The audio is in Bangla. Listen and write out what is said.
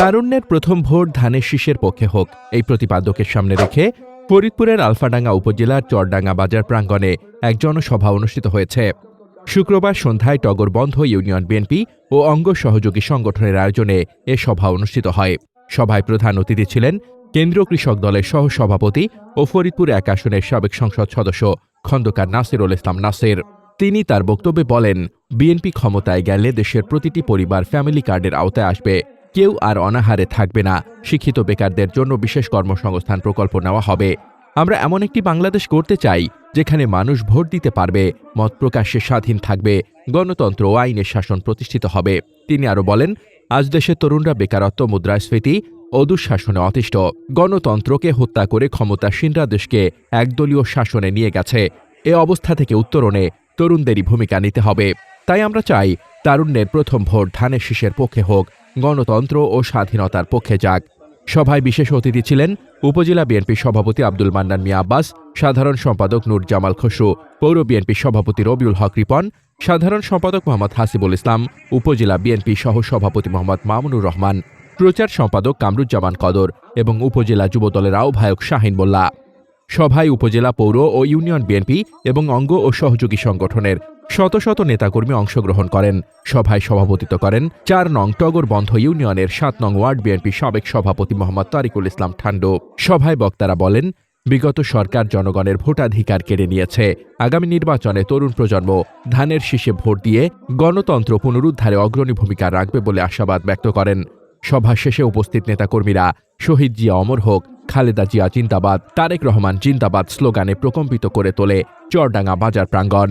তারুণ্যের প্রথম ভোট ধানের শীষের পক্ষে হোক। এই প্রতিপাদ্যকে সামনে রেখে ফরিদপুরের আলফাডাঙ্গা উপজেলার চরডাঙ্গা বাজার প্রাঙ্গণে এক জনসভা অনুষ্ঠিত হয়েছে। শুক্রবার সন্ধ্যায় টগর বন্ধ ইউনিয়ন বিএনপি ও অঙ্গ সহযোগী সংগঠনের আয়োজনে এ সভা অনুষ্ঠিত হয়। সভায় প্রধান অতিথি ছিলেন কেন্দ্রীয় কৃষক দলের সহসভাপতি ও ফরিদপুর এক আসনের সাবেক সংসদ সদস্য খন্দকার নাসিরুল ইসলাম নাসির। তিনি তার বক্তব্যে বলেন, বিএনপি ক্ষমতায় গেলে দেশের প্রতিটি পরিবার ফ্যামিলি কার্ডের আওতায় আসবে। কেউ আর অনাহারে থাকবে না। শিক্ষিত বেকারদের জন্য বিশেষ কর্মসংস্থান প্রকল্প নেওয়া হবে। আমরা এমন একটি বাংলাদেশ করতে চাই, যেখানে মানুষ ভোট দিতে পারবে, মত প্রকাশ্যে স্বাধীন থাকবে, গণতন্ত্র ও আইনের শাসন প্রতিষ্ঠিত হবে। তিনি আরও বলেন, আজ দেশের তরুণরা বেকারত্ব, মুদ্রাস্ফীতি ও দুঃশাসনে অতিষ্ঠ। গণতন্ত্রকে হত্যা করে ক্ষমতাসীনরা দেশকে একদলীয় শাসনে নিয়ে গেছে। এ অবস্থা থেকে উত্তরণে তরুণদেরই ভূমিকা নিতে হবে। তাই আমরা চাই, তারুণ্যের প্রথম ভোট ধানের শীষের পক্ষে হোক গণতন্ত্র ও স্বাধীনতার পক্ষে যাক। সভায় বিশেষ অতিথি ছিলেন উপজেলা বিএনপি সভাপতি আব্দুল মান্নান মিয়া আব্বাস, সাধারণ সম্পাদক নূর জামাল খসরু, পৌর বিএনপি সভাপতি রবিউল হক রিপন, সাধারণ সম্পাদক মোহাম্মদ হাসিবুল ইসলাম, উপজেলা বিএনপি সহ সভাপতি মোহাম্মদ মামুনুর রহমান, প্রচার সম্পাদক কামরুজ্জামান কদর এবং উপজেলা যুবদলের আহ্বায়ক শাহিন মোল্লা। সভায় উপজেলা পৌর ও ইউনিয়ন বিএনপি এবং অঙ্গ ও সহযোগী সংগঠনের শত শত নেতাকর্মী অংশগ্রহণ করেন, সভায় সভাপতিত্ব করেন। চার নং টগর বন্ধ ইউনিয়নের সাত নং ওয়ার্ড বিএনপি সাবেক সভাপতি মোহাম্মদ তারিকুল ইসলাম ঠান্ডু সভায় বক্তারা বলেন, বিগত সরকার জনগণের ভোটাধিকার কেড়ে নিয়েছে। আগামী নির্বাচনে তরুণ প্রজন্ম ধানের শীষে ভোট দিয়ে গণতন্ত্র পুনরুদ্ধারে অগ্রণী ভূমিকা রাখবে বলে আশাবাদ ব্যক্ত করেন। সভা শেষে উপস্থিত নেতাকর্মীরা, শহীদ জিয়া অমর হোক, খালেদা জিয়া জিন্দাবাদ, তারেক রহমান জিন্দাবাদ স্লোগানে প্রকম্পিত করে তোলে চরডাঙ্গা বাজার প্রাঙ্গণ।